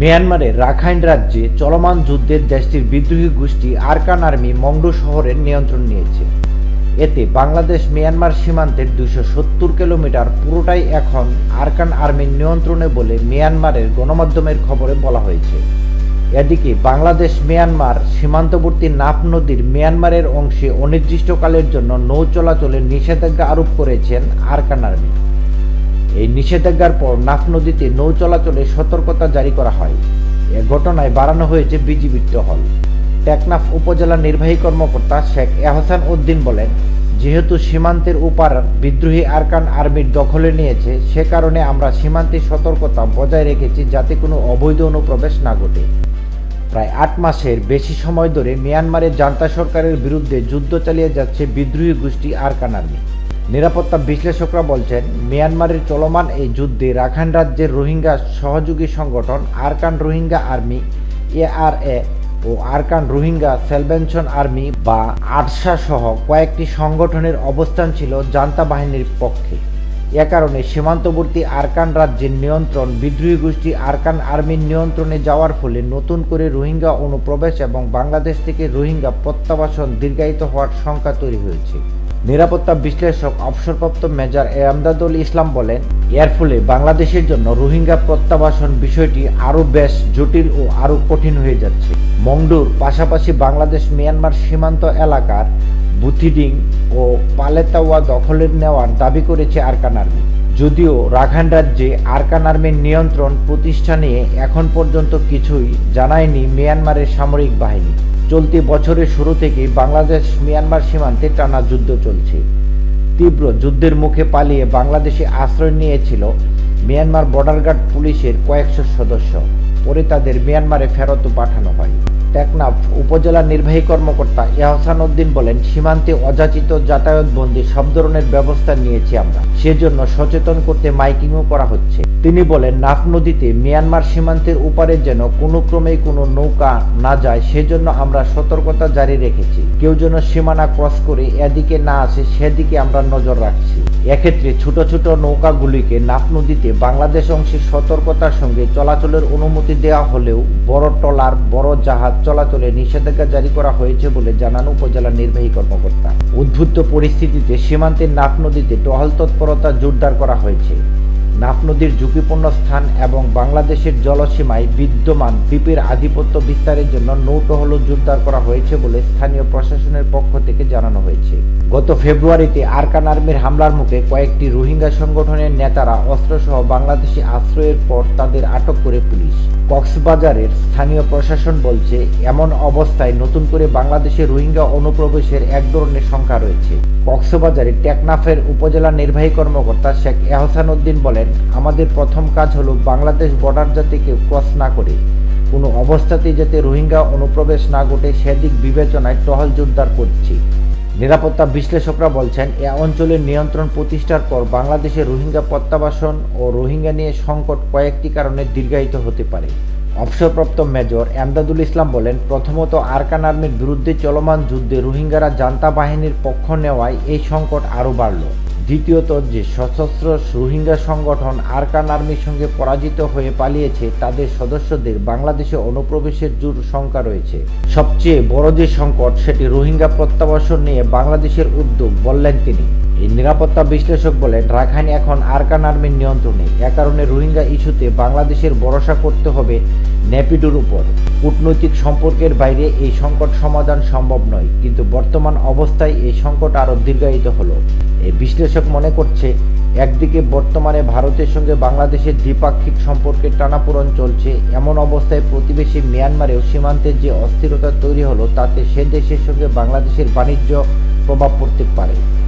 মিয়ানমারের রাখাইন রাজ্যে চলমান যুদ্ধের দেশটির বিদ্রোহী গোষ্ঠী আরকান আর্মি মংডু শহরের নিয়ন্ত্রণ নিয়েছে। এতে বাংলাদেশ মিয়ানমার সীমান্তের দুশো সত্তর কিলোমিটার পুরোটাই এখন আরকান আর্মির নিয়ন্ত্রণে বলে মিয়ানমারের গণমাধ্যমের খবরে বলা হয়েছে। এদিকে বাংলাদেশ মিয়ানমার সীমান্তবর্তী নাফ নদীর মিয়ানমারের অংশে অনির্দিষ্টকালের জন্য নৌ চলাচলের নিষেধাজ্ঞা আরোপ করেছেন আরকান আর্মি। এই নিষেধাজ্ঞার পর নাফ নদীতে নৌ চলাচলে সতর্কতা জারি করা হয়। এ ঘটনায় বাড়ানো হয়েছে বিজিবির টহল। টেকনাফ উপজেলা নির্বাহী কর্মকর্তা শেখ এহসান উদ্দিন বলেন, যেহেতু সীমান্তের উপার বিদ্রোহী আরকান আর্মির দখলে নিয়েছে, সে কারণে আমরা সীমান্তে সতর্কতা বজায় রেখেছি যাতে কোনো অবৈধ অনুপ্রবেশ না ঘটে। প্রায় আট মাসের বেশি সময় ধরে মিয়ানমারের জান্তা সরকারের বিরুদ্ধে যুদ্ধ চালিয়ে যাচ্ছে বিদ্রোহী গোষ্ঠী আরকান আর্মি। নিরাপত্তা বিশ্লেষকরা বলছেন, মিয়ানমারের চলমান এই যুদ্ধে রাখাইন রাজ্যের রোহিঙ্গা সহযোগী সংগঠন আরকান রোহিঙ্গা আর্মি এআরএ ও আরকান রোহিঙ্গা সেলভেনশন আর্মি বা আরসা সহ কয়েকটি সংগঠনের অবস্থান ছিল জান্তা বাহিনীর পক্ষে। এ কারণে সীমান্তবর্তী আরকান রাজ্যের নিয়ন্ত্রণ, বিদ্রোহী গোষ্ঠী আরকান আর্মির নিয়ন্ত্রণে যাওয়ার ফলে নতুন করে রোহিঙ্গা অনুপ্রবেশ এবং বাংলাদেশ থেকে রোহিঙ্গা প্রত্যাবাসন দীর্ঘায়িত হওয়ার শঙ্কা তৈরি হয়েছে। নিরাপত্তা বিশ্লেষক, অবসরপ্রাপ্ত মেজর এমদাদুল ইসলাম বলেন, এর ফলে বাংলাদেশের জন্য রোহিঙ্গা প্রত্যাবাসন বিষয়টি আরও বেশ জটিল ও আরও কঠিন হয়ে যাচ্ছে। মংডুর, পাশাপাশি বাংলাদেশ, মিয়ানমার সীমান্ত এলাকার বুথিডিং ও পালেতাওয়া দখলের নেওয়ার দাবি করেছে আরকান আর্মি। যদিও রাখাইন রাজ্যে আরকান আর্মির নিয়ন্ত্রণ প্রতিষ্ঠা নিয়ে এখন পর্যন্ত কিছুই জানায়নি মিয়ানমারের সামরিক বাহিনী। চলতি বছরের শুরু থেকে বাংলাদেশ মিয়ানমার সীমান্তে টানা যুদ্ধ চলছে। তীব্র যুদ্ধের মুখে পালিয়ে বাংলাদেশে আশ্রয় নিয়েছিল মিয়ানমার বর্ডার গার্ড পুলিশের কয়েকশো সদস্য। পরে তাদের মিয়ানমারে ফেরত পাঠানো হয়। টেকনাফ উপজেলা নির্বাহী কর্মকর্তা এহসান উদ্দিন বলেন, সীমান্তে অযাচিত যাতায়াত বন্দি সব ধরনের ব্যবস্থা নিয়েছি আমরা। সেজন্য সচেতন করতে মাইকিংও করা হচ্ছে। তিনি বলেন, নাফ নদীতে মিয়ানমার সীমান্তের উপারে যেন কোনো ক্রমেই কোনো নৌকা না যায়, সেজন্য আমরা সতর্কতা জারি রেখেছি। কেউ যেন সীমানা ক্রস করে এদিকে না আসে, সেদিকে আমরা নজর রাখছি। এক্ষেত্রে ছোট ছোট নৌকাগুলিকে নাফ নদীতে বাংলাদেশ অংশে সতর্কতার সঙ্গে চলাচলের অনুমতি দেওয়া হলেও বড় ট্রলার, বড় জাহাজ চলাচলে নিষেধাজ্ঞা জারি করা হয়েছে বলে জানান উপজেলা নির্বাহী কর্মকর্তা। উদ্ভুত পরিস্থিতিতে সীমান্তের নাফ নদীতে টহল তৎপরতা জোরদার করা হয়েছে। নাফ নদীর ঝুঁকিপূর্ণ স্থান এবং বাংলাদেশের জলসীমায় বিদ্যমান দ্বীপের আধিপত্য বিস্তারের জন্য নৌটহলও জোরদার করা হয়েছে বলে স্থানীয় প্রশাসনের পক্ষ থেকে জানানো হয়েছে। গত ফেব্রুয়ারিতে আরকান আর্মির হামলার মুখে কয়েকটি রোহিঙ্গা সংগঠনের নেতারা অস্ত্রসহ বাংলাদেশে আশ্রয়ের পর তাদের আটক করে পুলিশ। কক্সবাজারের স্থানীয় প্রশাসন বলছে, এমন অবস্থায় নতুন করে বাংলাদেশে রোহিঙ্গা অনুপ্রবেশের এক ধরনের সংখ্যা রয়েছে। কক্সবাজারে টেকনাফের উপজেলা নির্বাহী কর্মকর্তা শেখ এহসান উদ্দিন বলেন আমাদের প্রথম কাজ হলো বাংলাদেশ বর্ডার যাতে কেউ ক্রস না করে। কোনো অবস্থাতেই যাতে রোহিঙ্গা অনুপ্রবেশ না ঘটে, সেদিক বিবেচনায় টহল জোরদার করছি। নিরাপত্তা বিশ্লেষকরা বলছেন, এ অঞ্চলের নিয়ন্ত্রণ প্রতিষ্ঠার পর বাংলাদেশে রোহিঙ্গা প্রত্যাবাসন ও রোহিঙ্গা নিয়ে সংকট কয়েকটি কারণে দীর্ঘায়িত হতে পারে। অবসরপ্রাপ্ত মেজর এমদাদুল ইসলাম বলেন, প্রথমত আরকান আর্মির বিরুদ্ধে চলমান যুদ্ধে রোহিঙ্গারা জান্তা বাহিনীর পক্ষ নেওয়ায় এই সংকট আরও বাড়ল। দ্বিতীয়ত যে সশস্ত্র রোহিঙ্গা সংগঠন আরকান আর্মির সঙ্গে পরাজিত হয়ে পালিয়েছে, তাদের সদস্যদের বাংলাদেশে অনুপ্রবেশের জোর শঙ্কা রয়েছে। সবচেয়ে বড় যে সংকট, সেটি রোহিঙ্গা প্রত্যাবাসন নিয়ে বাংলাদেশের উদ্যোগ বললেন তিনি। এই নিরাপত্তা বিশ্লেষক বলেন, রাখাইন এখন আরকান আর্মির নিয়ন্ত্রণে। এ কারণে রোহিঙ্গা ইস্যুতে বাংলাদেশের ভরসা করতে হবে নেপিডুর উপর। কূটনৈতিক সম্পর্কের বাইরে এই সংকট সমাধান সম্ভব নয়, কিন্তু বর্তমান অবস্থায় এই সংকট আরও দীর্ঘায়িত হলো। এই বিশ্লেষক মনে করছে, একদিকে বর্তমানে ভারতের সঙ্গে বাংলাদেশের দ্বিপাক্ষিক সম্পর্কের টানাপোড়ন চলছে, এমন অবস্থায় প্রতিবেশী মিয়ানমারেও সীমান্তের যে অস্থিরতা তৈরি হলো, তাতে সে দেশের সঙ্গে বাংলাদেশের বাণিজ্য প্রভাব পড়তে পারে।